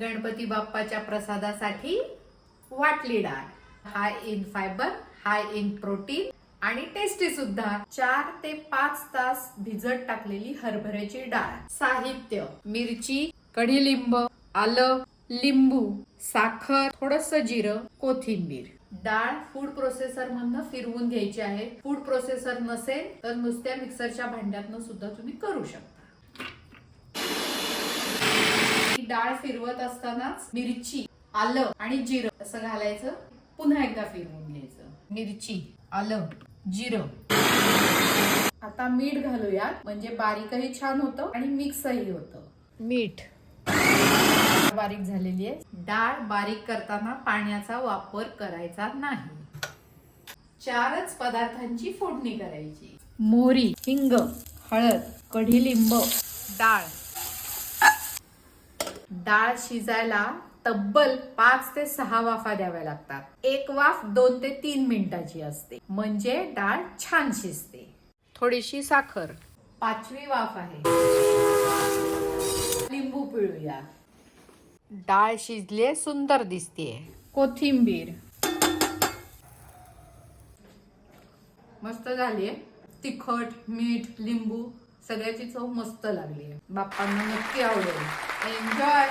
गणपती बाप्पाच्या प्रसादासाठी वाटली डाळ. High in fibre high in protein आणि टेस्टी सुद्धा. चार ते पाच तास भिजत टाकलेली हरभऱ्याची डाळ. साहित्य मिरची कढीलिंब आलं लिंबू साखर थोडस जिरं कोथिंबीर. डाळ फूड प्रोसेसर मधनं फिरवून घ्यायची आहे. फूड प्रोसेसर नसेल तर नुसत्या मिक्सरच्या भांड्यातनं सुद्धा तुम्ही करू शकता. डाळ फिरवत असतानाच मिरची आलं आणि जिरं असं घालायचं. पुन्हा एकदा फिरवून घ्यायचं. मिरची आलं जिरं. आता मीठ घालूयात. म्हणजे बारीकही छान होतं आणि मिक्सही होतं. मीठ. बारीक झालेली आहे. डाळ बारीक करताना पाण्याचा वापर करायचा नाही. चारच पदार्थांची फोडणी करायची. मोहरी हिंग हळद कढीलिंब डाळ. डाळ शिजायला तब्बल पाच ते सहा वाफा द्याव्या लागतात. एक वाफ दोन ते तीन मिनिटाची असते. म्हणजे डाळ छान शिजते. थोडीशी साखर. पाचवी वाफ आहे. लिंबू पिळूया. डाळ शिजले सुंदर दिसते कोथिंबीर. मस्त झालीये. तिखट मीठ लिंबू. सगळ्याची चव मस्त लागली बाप्पांना नक्की आवडेल. एन्जॉय